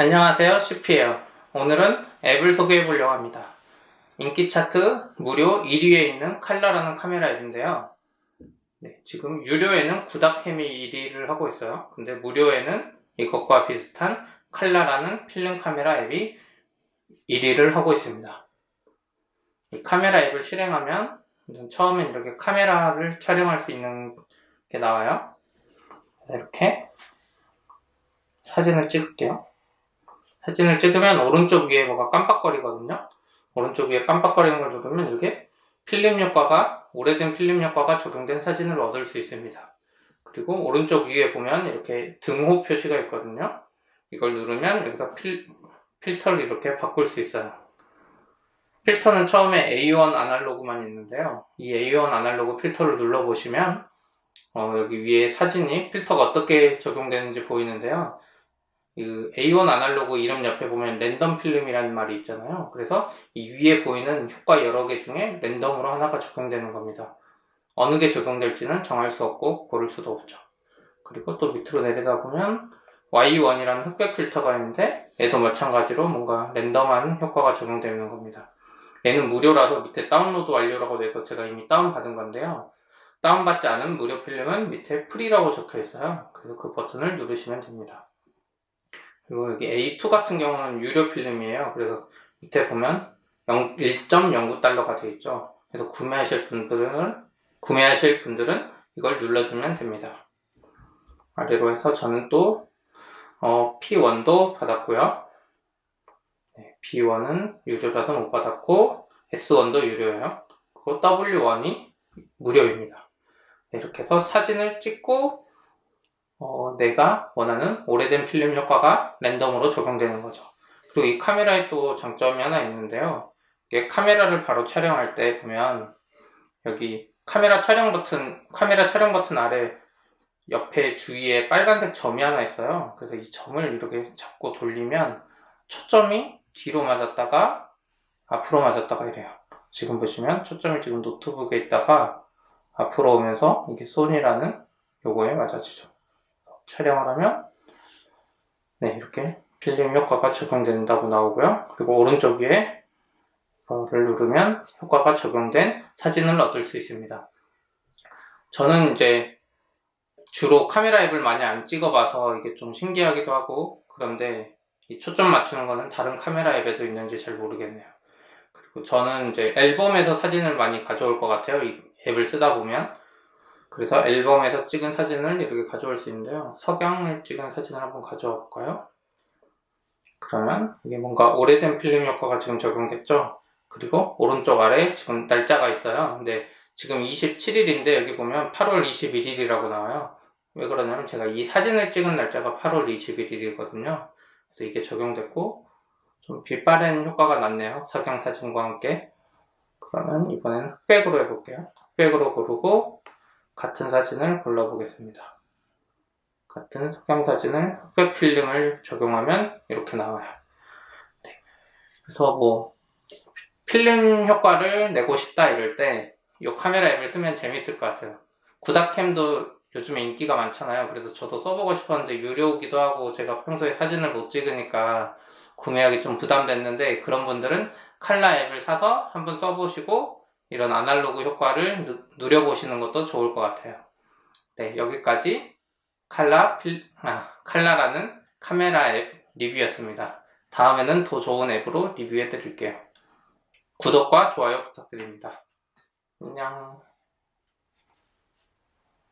안녕하세요 CP예요 오늘은 앱을 소개해 보려고 합니다. 인기 차트 무료 1위에 있는 칼라라는 카메라 앱인데요. 네, 지금 유료에는 구닥캠이 1위를 하고 있어요. 근데 무료에는 이것과 비슷한 칼라라는 필름 카메라 앱이 1위를 하고 있습니다. 이 카메라 앱을 실행하면 처음엔 이렇게 카메라를 촬영할 수 있는 게 나와요. 이렇게 사진을 찍을게요 사진을 찍으면 오른쪽 위에 뭐가 깜빡거리거든요. 오른쪽 위에 깜빡거리는 걸 누르면 이렇게 필름 효과가 오래된 필름 효과가 적용된 사진을 얻을 수 있습니다. 그리고 오른쪽 위에 보면 이렇게 등호 표시가 있거든요. 이걸 누르면 여기서 필, 필터를 이렇게 바꿀 수 있어요. 필터는 처음에 A1 아날로그만 있는데요. 이 A1 아날로그 필터를 눌러보시면 어, 여기 위에 사진이 필터가 어떻게 적용되는지 보이는데요. 그 A1 아날로그 이름 옆에 보면 랜덤 필름이라는 말이 있잖아요. 그래서 이 위에 보이는 효과 여러 개 중에 랜덤으로 하나가 적용되는 겁니다. 어느 게 적용될지는 정할 수 없고 고를 수도 없죠. 그리고 또 밑으로 내려다 보면 Y1이라는 흑백 필터가 있는데 얘도 마찬가지로 뭔가 랜덤한 효과가 적용되는 겁니다. 얘는 무료라서 밑에 다운로드 완료라고 돼서 제가 이미 다운받은 건데요. 다운받지 않은 무료 필름은 밑에 프리라고 적혀 있어요. 그래서 그 버튼을 누르시면 됩니다. 그리고 여기 A2 같은 경우는 유료 필름이에요. 그래서 밑에 보면 1.09달러가 되어 있죠. 그래서 구매하실 분들은 구매하실 분들은 이걸 눌러주면 됩니다. 아래로 해서 저는 또 어, P1도 받았고요. 네, P1은 유료라서 못 받았고 S1도 유료예요. 그리고 W1이 무료입니다. 네, 이렇게 해서 사진을 찍고 어, 내가 원하는 오래된 필름 효과가 랜덤으로 적용되는 거죠. 그리고 이 카메라에 또 장점이 하나 있는데요. 이게 카메라를 바로 촬영할 때 보면 여기 카메라 촬영 버튼, 카메라 촬영 버튼 아래 옆에 주위에 빨간색 점이 하나 있어요. 그래서 이 점을 이렇게 잡고 돌리면 초점이 뒤로 맞았다가 앞으로 맞았다가 이래요. 지금 보시면 초점이 지금 노트북에 있다가 앞으로 오면서 이게 소니라는 요거에 맞아지죠. 촬영을 하면 네 이렇게 필름 효과가 적용된다고 나오고요. 그리고 오른쪽 위에 이거를 누르면 효과가 적용된 사진을 얻을 수 있습니다. 저는 이제 주로 카메라 앱을 많이 안 찍어봐서 이게 좀 신기하기도 하고 그런데 이 초점 맞추는 거는 다른 카메라 앱에도 있는지 잘 모르겠네요. 그리고 저는 이제 앨범에서 사진을 많이 가져올 것 같아요. 이 앱을 쓰다 보면 그래서 앨범에서 찍은 사진을 이렇게 가져올 수 있는데요. 석양을 찍은 사진을 한번 가져와 볼까요? 그러면 이게 뭔가 오래된 필름 효과가 지금 적용됐죠? 그리고 오른쪽 아래 지금 날짜가 있어요. 근데 지금 27일인데 여기 보면 8월 21일이라고 나와요. 왜 그러냐면 제가 이 사진을 찍은 날짜가 8월 21일이거든요. 그래서 이게 적용됐고 좀 빛바랜 효과가 났네요. 석양 사진과 함께. 그러면 이번엔 흑백으로 해볼게요. 흑백으로 고르고 같은 사진을 골라보겠습니다. 같은 석양 사진을 흑백 필름을 적용하면 이렇게 나와요. 네. 그래서 뭐 필름 효과를 내고 싶다 이럴 때 이 카메라 앱을 쓰면 재밌을 것 같아요. 구닥캠도 요즘에 인기가 많잖아요. 그래서 저도 써보고 싶었는데 유료기도 하고 제가 평소에 사진을 못 찍으니까 구매하기 좀 부담됐는데 그런 분들은 칼라 앱을 사서 한번 써보시고 이런 아날로그 효과를 누, 누려보시는 것도 좋을 것 같아요. 네, 여기까지 칼라 필, 아, 칼라라는 카메라 앱 리뷰였습니다. 다음에는 더 좋은 앱으로 리뷰해 드릴게요. 구독과 좋아요 부탁드립니다. 안녕.